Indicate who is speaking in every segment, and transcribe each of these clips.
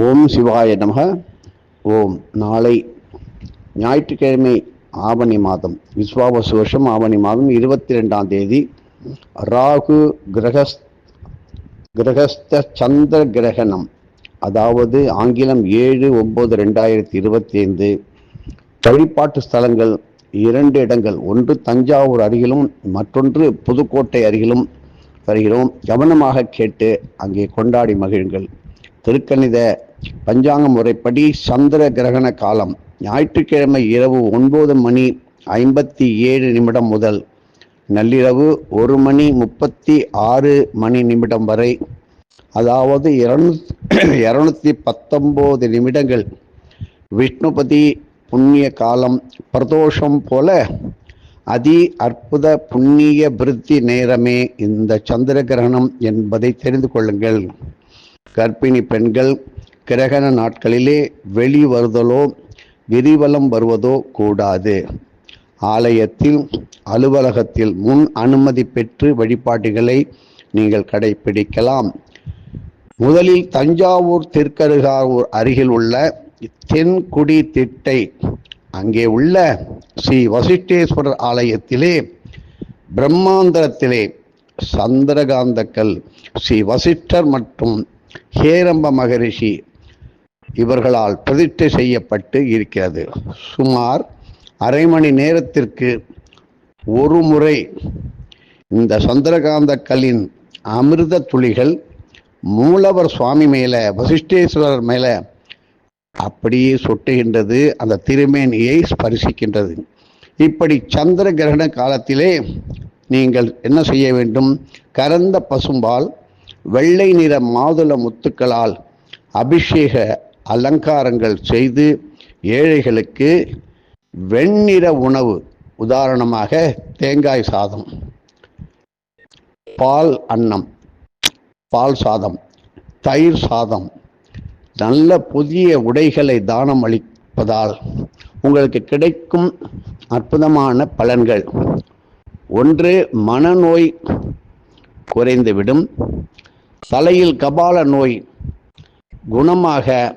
Speaker 1: ஓம் சிவாய நமக. ஓம் நாளை ஞாயிற்றுக்கிழமை ஆவணி மாதம் விஸ்வாவசு வருஷம் ஆவணி மாதம் இருபத்தி ரெண்டாம் தேதி. ராகு கிரகஸ் கிரகஸ்த சந்திர கிரகணம் அதாவது ஆங்கிலம் ஏழு ஒம்பது ரெண்டாயிரத்தி இருபத்தி ஐந்து வழிபாட்டு ஸ்தலங்கள் இரண்டு இடங்கள் ஒன்று தஞ்சாவூர் அருகிலும் மற்றொன்று புதுக்கோட்டை அருகிலும் வருகிறோம். கவனமாக கேட்டு அங்கே கொண்டாடி மகிழுங்கள். திருக்கணித பஞ்சாங்க முறைப்படி சந்திர கிரகண காலம். ஞாயிற்றுக்கிழமை இரவு ஒன்பது மணி ஐம்பத்தி ஏழு நிமிடம் முதல். நள்ளிரவு ஒரு மணி முப்பத்தி ஆறு மணி நிமிடம் வரை. அதாவது இருநூத்தி இரநூத்தி பத்தொம்போது நிமிடங்கள். விஷ்ணுபதி புண்ணிய காலம். பிரதோஷம் போல அதி அற்புத புண்ணிய விருத்தி நேரமே இந்த சந்திர கிரகணம் என்பதை தெரிந்து கொள்ளுங்கள். கர்ப்பிணி பெண்கள் கிரகண நாட்களிலே வெளி வருதலோ கிரிவலம் வருவதோ கூடாது. ஆலயத்தில் அலுவலகத்தில் முன் அனுமதி பெற்று வழிபாட்டுகளை நீங்கள் கடைபிடிக்கலாம். முதலில் தஞ்சாவூர் திருக்கருகாவூர் அருகில் உள்ள தென்குடி திட்டை அங்கே உள்ள ஸ்ரீ வசிஷ்டேஸ்வரர் ஆலயத்திலே பிரம்மாந்திரத்திலே சந்திரகாந்தக்கல் ஸ்ரீ வசிஷ்டர் மற்றும் ஹேரம்ப மகரிஷி இவர்களால் பிரதிஷ்டை செய்யப்பட்டு இருக்கிறது. சுமார் அரை மணி நேரத்திற்கு ஒரு முறை இந்த சந்திரகாந்த கல்லின் அமிர்த துளிகள் மூலவர் சுவாமி மேலே வசிஷ்டேஸ்வரர் மேலே அப்படியே சொட்டுகின்றது. அந்த திருமேனியை ஸ்பரிசிக்கின்றது. இப்படி சந்திர கிரகண காலத்திலே நீங்கள் என்ன செய்ய வேண்டும்? கரந்த பசும்பால் வெள்ளை நிற மாதுள முத்துக்களால் அபிஷேக அலங்காரங்கள் செய்து ஏழைகளுக்கு வெண்ணிற உணவு உதாரணமாக தேங்காய் சாதம் பால் அன்னம் பால் சாதம் தயிர் சாதம். நல்ல புதிய உடைகளை தானம் அளிப்பதால் உங்களுக்கு கிடைக்கும் அற்புதமான பலன்கள். ஒன்று மனநோய் குறைந்துவிடும். தலையில் கபால நோய் குணமாக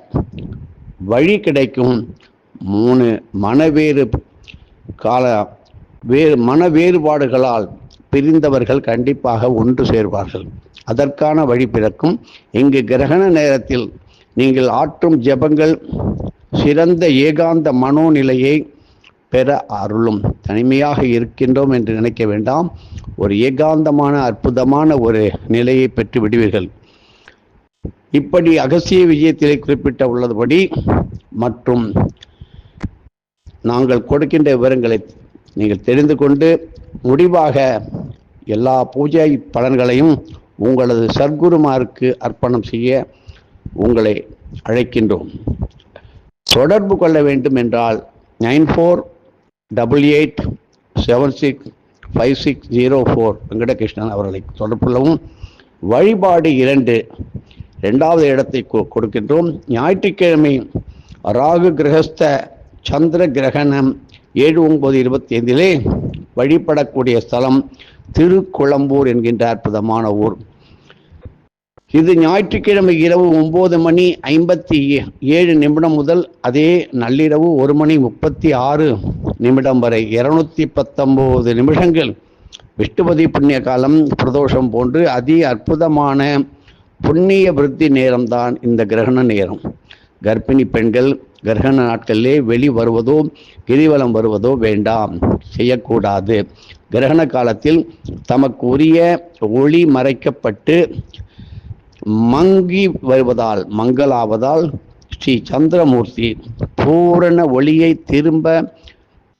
Speaker 1: வழி கிடைக்கும். மூணு மனவேறு கால வேறு மன வேறுபாடுகளால் பிரிந்தவர்கள் கண்டிப்பாக ஒன்று சேர்வார்கள். அதற்கான வழி பிறக்கும். இங்கு கிரகண நேரத்தில் நீங்கள் ஆற்றும் ஜெபங்கள் சிறந்த ஏகாந்த மனோநிலையை பெற அருளும். தனிமையாக இருக்கின்றோம் என்று நினைக்க வேண்டாம். ஒரு ஏகாந்தமான அற்புதமான ஒரு நிலையை பெற்று விடுவீர்கள். இப்படி அகசிய விஜயத்திலே குறிப்பிட்ட உள்ளபடி மற்றும் நாங்கள் கொடுக்கின்ற விவரங்களை நீங்கள் தெரிந்து கொண்டு முடிவாக எல்லா பூஜை பலன்களையும் உங்களது சர்க்குருமாருக்கு அர்ப்பணம் செய்ய உங்களை அழைக்கின்றோம். தொடர்பு கொள்ள வேண்டும் என்றால் nine four double eight seven six five six zero four Venkatakrishnan அவர்களை தொடர்புள்ளவும் வழிபாடு இரண்டு. ரெண்டாவது இடத்தை கொ- கொடுக்கின்றோம். ஞாயிற்றுக்கிழமை ராகு கிரகஸ்த சந்திர கிரகணம் ஏழு ஒன்பது இருபத்தி ஐந்திலே வழிபடக்கூடிய ஸ்தலம் திருக்குளம்பூர் என்கின்ற அற்புதமான ஊர். இது ஞாயிற்றுக்கிழமை இரவு ஒன்பது மணி ஐம்பத்தி ஏழு நிமிடம் முதல் அதே நள்ளிரவு ஒரு மணி முப்பத்தி ஆறு நிமிடம் வரை இருநூத்தி பத்தொம்போது நிமிடங்கள். விஷ்ணுபதி புண்ணிய காலம் பிரதோஷம் போன்று அதி அற்புதமான புண்ணிய விருத்தி நேரம்தான் இந்த கிரகண நேரம். கர்ப்பிணி பெண்கள் கிரகண நாட்களிலே வெளி வருவதோ கிரிவலம் வருவதோ வேண்டாம் செய்யக்கூடாது. கிரகண காலத்தில் தமக்கு உரிய ஒளி மறைக்கப்பட்டு மங்கி வருவதால் மங்களாவதால் ஸ்ரீ சந்திரமூர்த்தி பூரண ஒளியை திரும்ப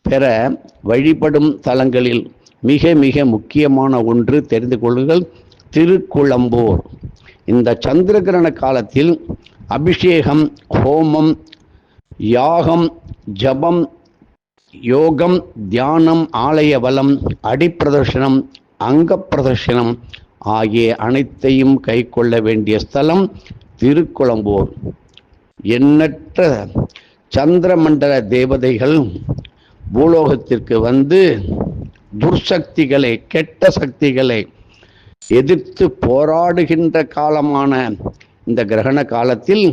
Speaker 1: பெற வழிபடும் தலங்களில் மிக மிக முக்கியமான ஒன்று தெரிந்து கொள்ளுங்கள். திருக்குளம்பூர். இந்த சந்திர கிரகண காலத்தில் அபிஷேகம் ஹோமம் யாகம் ஜபம் யோகம் தியானம் ஆலய வலம் அடிப்பிரதர்ஷனம் அங்க பிரதர்ஷனம் ஆகிய அனைத்தையும் கைக்கொள்ள வேண்டிய ஸ்தலம் திருக்குளம்பூர். எண்ணற்ற சந்திரமண்டல தேவதைகள் பூலோகத்திற்கு வந்து துர்சக்திகளை கெட்ட சக்திகளை எதிர்த்து போராடுகின்ற காலமான இந்த கிரகண காலத்தில்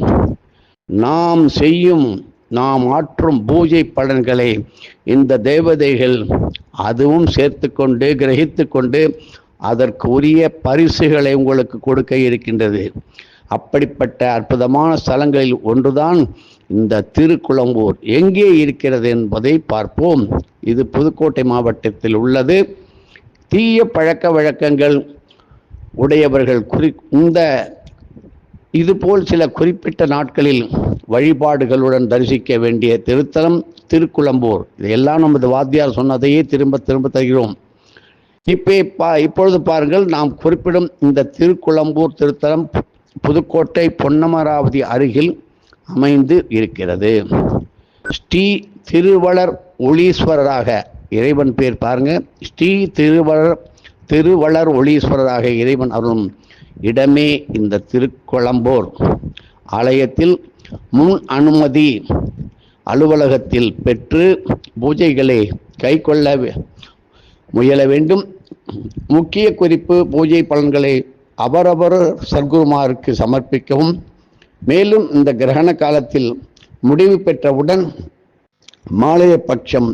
Speaker 1: நாம் செய்யும் நாம் ஆற்றும் பூஜை பலன்களை இந்த தேவதைகள் அதுவும் சேர்த்து கொண்டு கிரகித்து கொண்டு அதற்குரிய பரிசுகளை உங்களுக்கு கொடுக்க இருக்கின்றது. அப்படிப்பட்ட அற்புதமான ஸ்தலங்களில் ஒன்றுதான் இந்த திருக்குளம்பூர். எங்கே இருக்கிறது என்பதை பார்ப்போம். இது புதுக்கோட்டை மாவட்டத்தில் உள்ளது. தீய பழக்க வழக்கங்கள் உடையவர்கள் குறி இந்த இதுபோல் சில குறிப்பிட்ட நாட்களில் வழிபாடுகளுடன் தரிசிக்க வேண்டிய திருத்தலம் திருக்குளம்பூர். இதையெல்லாம் நமது வாத்தியார் சொன்னதையே திரும்ப திரும்ப தருகிறோம். இப்போ பா இப்பொழுது பாருங்கள் நாம் குறிப்பிடும் இந்த திருக்குளம்பூர் திருத்தலம் புதுக்கோட்டை பொன்னமராவதி அருகில் அமைந்து இருக்கிறது. ஸ்ரீ திருவளர் ஒளீஸ்வரராக இறைவன் பேர் பாருங்க. ஸ்ரீ திருவளர் திருவளர் ஒளீஸ்வரராக இறைவன் அருளும் இடமே இந்த திருக்குளம்பூர். ஆலயத்தில் முன் அனுமதி அலுவலகத்தில் பெற்று பூஜைகளை கைக்கொள்ள கொள்ள முயல வேண்டும். முக்கிய குறிப்பு பூஜை பலன்களை அவரவர் சர்க்குருமாருக்கு சமர்ப்பிக்கவும். மேலும் இந்த கிரகண காலத்தில் முடிவு பெற்றவுடன் மாலைய பட்சம்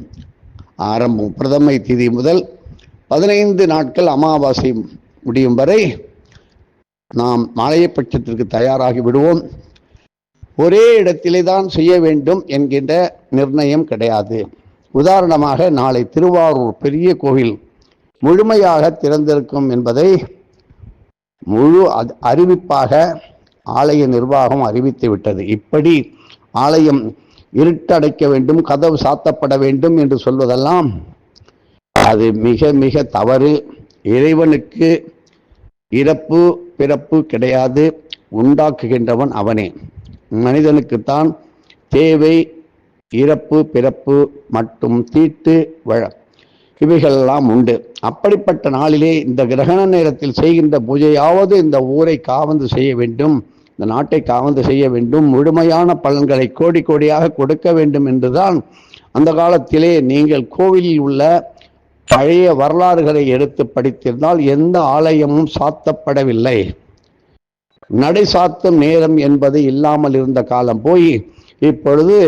Speaker 1: ஆரம்பம் பிரதமை திதி முதல் பதினைந்து நாட்கள் அமாவாசை முடியும் வரை நாம் மாலைய பட்சத்திற்கு தயாராகி விடுவோம். ஒரே இடத்திலே தான் செய்ய வேண்டும் என்கின்ற நிர்ணயம் கிடையாது. உதாரணமாக நாளை திருவாரூர் பெரிய கோவில் முழுமையாக திறந்திருக்கும் என்பதை முழு அறிவிப்பாக ஆலய நிர்வாகம் அறிவித்து விட்டது. இப்படி ஆலயம் இருட்டடைக்க வேண்டும் கதவு சாத்தப்பட வேண்டும் என்று சொல்வதெல்லாம் அது மிக மிக தவறு. இறைவனுக்கு இறப்பு பிறப்பு கிடையாது உண்டாக்குகின்றவன் அவனே. மனிதனுக்குத்தான் தேவை இறப்பு பிறப்பு மற்றும் தீட்டு வழ இவைகளெல்லாம் உண்டு. அப்படிப்பட்ட நாளிலே இந்த கிரகண நேரத்தில் செய்கின்ற பூஜையாவது இந்த ஊரை காவந்து செய்ய வேண்டும். இந்த நாட்டை காவந்து செய்ய வேண்டும். முழுமையான பலன்களை கோடி கோடியாக கொடுக்க வேண்டும் என்றுதான் அந்த காலத்திலே நீங்கள் கோவிலில் உள்ள பழைய வரலாறுகளை எடுத்து படித்திருந்தால் எந்த ஆலயமும் சாத்தப்படவில்லை. நடை சாத்தும் நேரம் என்பது இல்லாமல் இருந்த காலம் போய் இப்பொழுது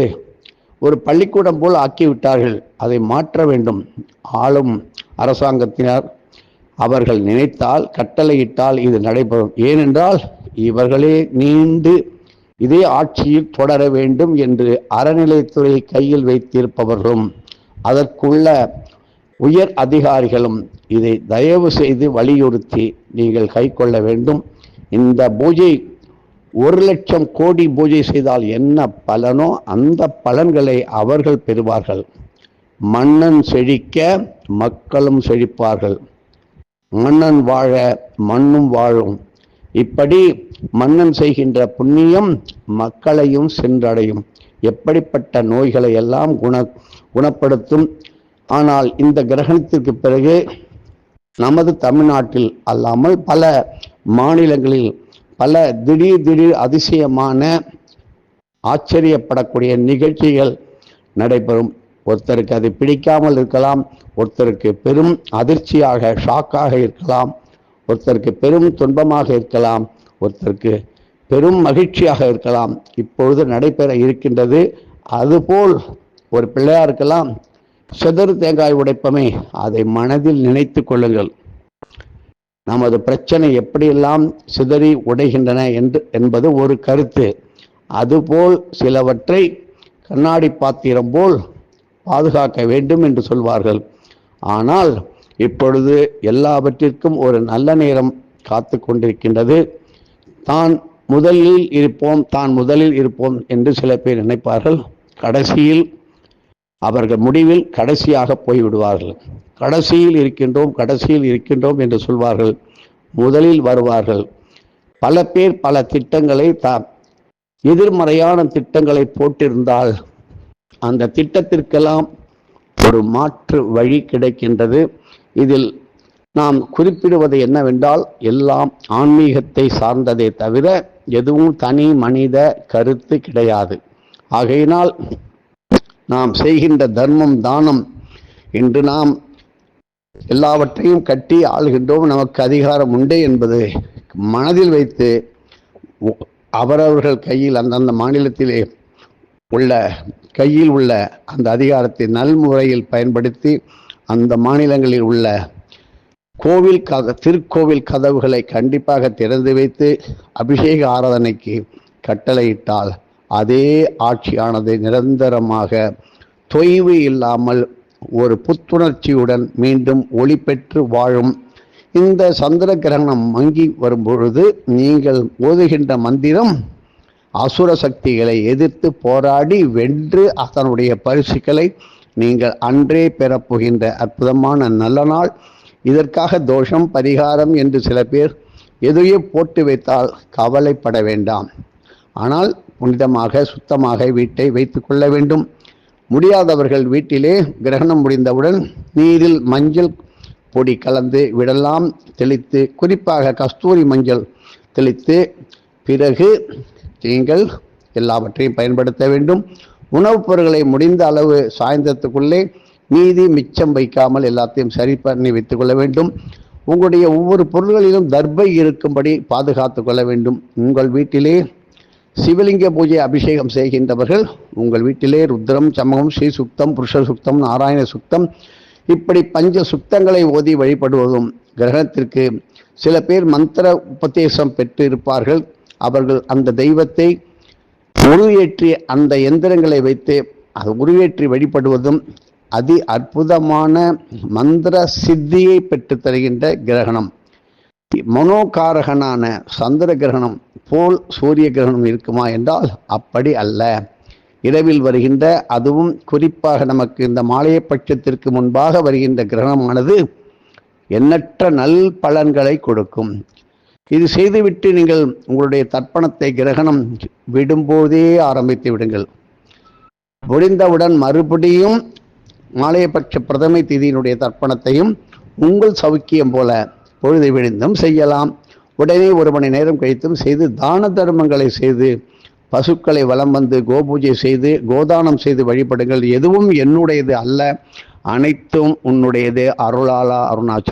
Speaker 1: ஒரு பள்ளிக்கூடம் போல் ஆக்கிவிட்டார்கள். அதை மாற்ற வேண்டும். ஆளும் அரசாங்கத்தினர் அவர்கள் நினைத்தால் கட்டளையிட்டால் இது நடைபெறும். ஏனென்றால் இவர்களே நீண்டு இதே ஆட்சியில் தொடர வேண்டும் என்று அறநிலைத்துறை கையில் வைத்திருப்பவர்களும் அதற்குள்ள உயர் அதிகாரிகளும் இதை தயவு செய்து வலியுறுத்தி நீங்கள் கைக்கொள்ள வேண்டும். இந்த பூஜை ஒரு லட்சம் கோடி பூஜை செய்தால் என்ன பலனோ அந்த பலன்களை அவர்கள் பெறுவார்கள். மன்னன் செழிக்க மக்களும் செழிப்பார்கள். மன்னன் வாழ மண்ணும் வாழும். இப்படி மன்னன் செய்கின்ற புண்ணியம் மக்களையும் சென்றடையும். எப்படிப்பட்ட நோய்களை எல்லாம் குண குணப்படுத்தும். ஆனால் இந்த கிரகணத்திற்கு பிறகு நமது தமிழ்நாட்டில் அல்லாமல் பல மாநிலங்களில் பல திடீர் திடீர் அதிசயமான ஆச்சரியப்படக்கூடிய நிகழ்ச்சிகள் நடைபெறும். ஒருத்தருக்கு அது பிடிக்காமல் இருக்கலாம் ஒருத்தருக்கு பெரும் அதிர்ச்சியாக ஷாக்காக இருக்கலாம் ஒருத்தருக்கு பெரும் துன்பமாக இருக்கலாம் ஒருத்தருக்கு பெரும் மகிழ்ச்சியாக இருக்கலாம். இப்பொழுது நடைபெற இருக்கின்றது. அதுபோல் ஒரு பிள்ளையாருக்கெல்லாம் செதறு தேங்காய் உடைப்பமே அதை மனதில் நினைத்து கொள்ளுங்கள். நமது பிரச்சனை எப்படியெல்லாம் சிதறி உடைகின்றன என்று என்பது ஒரு கருத்து. அதுபோல் சிலவற்றை கண்ணாடி பாத்திரம் போல் பாதுகாக்க வேண்டும் என்று சொல்வார்கள். ஆனால் இப்பொழுது எல்லாவற்றிற்கும் ஒரு நல்ல நேரம் காத்து கொண்டிருக்கின்றது. தான் முதலில் இருப்போம் தான் முதலில் இருப்போம் என்று சில பேர் நினைப்பார்கள். கடைசியில் அவர்கள் முடிவில் கடைசியாக போய்விடுவார்கள். கடைசியில் இருக்கின்றோம் கடைசியில் இருக்கின்றோம் என்று சொல்வார்கள். முதலில் வருவார்கள். பல பேர் பல திட்டங்களை த எதிர்மறையான திட்டங்களை போட்டிருந்தால் அந்த திட்டத்திற்கெல்லாம் ஒரு மாற்று வழி கிடைக்கின்றது. இதில் நாம் குறிப்பிடுவது என்னவென்றால் எல்லாம் ஆன்மீகத்தை சார்ந்ததே தவிர எதுவும் தனி மனித கருத்து கிடையாது. ஆகையினால் நாம் செய்கின்ற தர்மம் தானம் என்று நாம் எல்லாவற்றையும் கட்டி ஆளுகின்றோம். நமக்கு அதிகாரம் உண்டு என்பது மனதில் வைத்து அவரவர்கள் கையில் அந்தந்த மாநிலத்திலே உள்ள கையில் உள்ள அந்த அதிகாரத்தை நல்முறையில் பயன்படுத்தி அந்த மாநிலங்களில் உள்ள கோவில் கத திருக்கோவில் கதவுகளை கண்டிப்பாக திறந்து வைத்து அபிஷேக ஆராதனைக்கு கட்டளையிட்டால் அதே ஆட்சியானது நிரந்தரமாக தொய்வு இல்லாமல் ஒரு புத்துணர்ச்சியுடன் மீண்டும் ஒளி பெற்று வாழும். இந்த சந்திர கிரகணம் மங்கி வரும்பொழுது நீங்கள் ஓதுகின்ற மந்திரம் அசுர சக்திகளை எதிர்த்து போராடி வென்று அதனுடைய பரிசுகளை நீங்கள் அன்றே பெறப்போகின்ற அற்புதமான நல்ல நாள். இதற்காக தோஷம் பரிகாரம் என்று சில பேர் எதையோ போட்டு வைத்தால் கவலைப்பட வேண்டாம். ஆனால் புனிதமாக சுத்தமாக வீட்டை வைத்து கொள்ள வேண்டும். முடியாதவர்கள் வீட்டிலே கிரகணம் முடிந்தவுடன் நீரில் மஞ்சள் பொடி கலந்து விடலாம். தெளித்து குறிப்பாக கஸ்தூரி மஞ்சள் தெளித்து பிறகு நீங்கள் எல்லாவற்றையும் பயன்படுத்த வேண்டும். உணவுப் பொருட்களை முடிந்த அளவு சாயந்தரத்துக்குள்ளே மீதி மிச்சம் வைக்காமல் எல்லாத்தையும் சரி பண்ணி வைத்துக் கொள்ள வேண்டும். உங்களுடைய ஒவ்வொரு பொருள்களிலும் தர்பை இருக்கும்படி பாதுகாத்து கொள்ள வேண்டும். உங்கள் வீட்டிலே சிவலிங்க பூஜை அபிஷேகம் செய்கின்றவர்கள் உங்கள் வீட்டிலே ருத்ரம் சமகம் ஸ்ரீ சுத்தம் புருஷ சுத்தம் நாராயண சுத்தம் இப்படி பஞ்ச சுத்தங்களை ஓதி வழிபடுவதும் கிரகணத்திற்கு சில பேர் மந்திர உபதேசம் பெற்று இருப்பார்கள் அவர்கள் அந்த தெய்வத்தை உருவேற்றி அந்த எந்திரங்களை வைத்து அது உருவேற்றி வழிபடுவதும் அதி அற்புதமான மந்திர சித்தியை பெற்று தருகின்ற கிரகணம். மனோகாரகனான சந்திர கிரகணம் போல் சூரிய கிரகணம் இருக்குமா என்றால் அப்படி அல்ல. இரவில் வருகின்ற அதுவும் குறிப்பாக நமக்கு இந்த மாலைய பட்சத்திற்கு முன்பாக வருகின்ற கிரகணமானது எண்ணற்ற நல் பலன்களை கொடுக்கும். இது செய்துவிட்டு நீங்கள் உங்களுடைய தர்ப்பணத்தை கிரகணம் விடும்போதே ஆரம்பித்து விடுங்கள். முடிந்தவுடன் மறுபடியும் மாலையபட்ச பிரதமை திதியினுடைய தர்ப்பணத்தையும் உங்கள் சௌக்கியம் போல பொழுது விழுந்தும் செய்யலாம். உடனே ஒரு மணி நேரம் கழித்தும் செய்து தான தர்மங்களை செய்து பசுக்களை வலம் வந்து கோபூஜை செய்து கோதானம் செய்து வழிபடுங்கள். எதுவும் என்னுடையது அல்ல. அனைத்தும் உன்னுடையது. அருளாலா அருணாச்சல்